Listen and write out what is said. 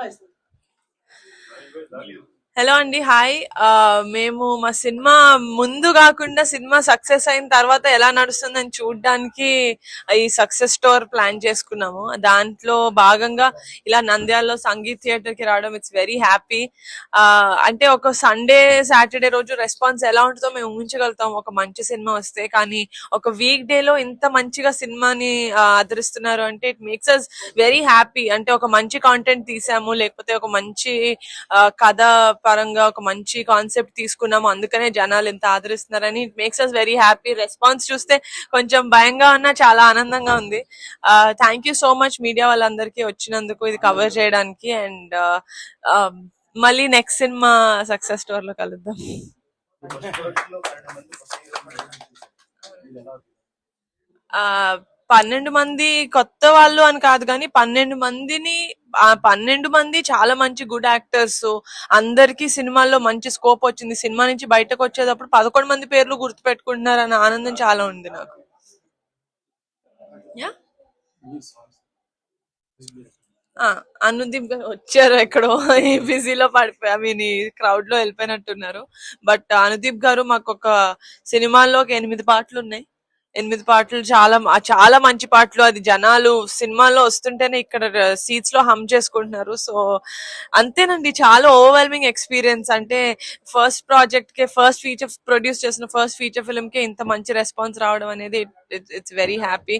Nós, né? É verdade. Hello అండి hi. ఆ, మేము మా సినిమా ముందు కాకుండా సినిమా సక్సెస్ అయిన తర్వాత ఎలా నడుస్తుందని చూడడానికి ఈ సక్సెస్ స్టోర్ ప్లాన్ చేసుకున్నాము. దాంట్లో భాగంగా ఇలా నంద్యాలలో సంగీత్ థియేటర్కి రావడం ఇట్స్ వెరీ హ్యాపీ అంటే ఒక సండే సాటర్డే రోజు రెస్పాన్స్ ఎలా ఉంటుందో మేము ఊహించగలుగుతాం. ఒక మంచి సినిమా వస్తే కానీ ఒక వీక్ డే లో ఇంత మంచిగా సినిమాని ఆదరిస్తున్నారు అంటే it makes us very happy అంటే ఒక మంచి కాంటెంట్ తీసాము లేకపోతే ఒక మంచి కథ పరంగా ఒక మంచి కాన్సెప్ట్ తీసుకున్నాము. అందుకనే జనాలు ఇంత ఆదరిస్తున్నారని it makes us very happy response చూస్తే కొంచెం భయంగా ఉన్నా చాలా ఆనందంగా ఉంది. Thank you so much media వాళ్ళందరికీ వచ్చినందుకు ఇది కవర్ చేయడానికి అండ్ మళ్ళీ నెక్స్ట్ సినిమా సక్సెస్ స్టోర్లో కలుద్దాం. ఆ పన్నెండు మంది కొత్త వాళ్ళు అని కాదు కానీ పన్నెండు మందిని పన్నెండు మంది చాలా మంచి గుడ్ యాక్టర్స్ అందరికి సినిమాల్లో మంచి స్కోప్ వచ్చింది. సినిమా నుంచి బయటకు వచ్చేటప్పుడు పదకొండు మంది పేర్లు గుర్తు పెట్టుకుంటున్నారు అన్న ఆనందం చాలా ఉంది నాకు. యా ఆ, అనుదీప్ గారు వచ్చారు ఎక్కడో. బిజీలో పడిపోయి ఐ మీన్ క్రౌడ్లో వెళ్ళిపోయినట్టున్నారు. బట్ అనుదీప్ గారు మాకు ఒక సినిమాల్లో ఒక ఎనిమిది పాటలు ఉన్నాయి ఎనిమిది పాటలు చాలా చాలా మంచి పాటలు. అది జనాలు సినిమాలో వస్తుంటేనే ఇక్కడ సీట్స్లో హమ్ చేసుకుంటున్నారు. సో అంతేనండి. చాలా ఓవర్వెల్మింగ్ ఎక్స్పీరియన్స్ అంటే ఫస్ట్ ప్రాజెక్ట్కి ఫస్ట్ ఫీచర్ ప్రొడ్యూస్ చేసిన ఫస్ట్ ఫీచర్ ఫిల్మ్కి ఇంత మంచి రెస్పాన్స్ రావడం అనేది ఇట్స్ వెరీ హ్యాపీ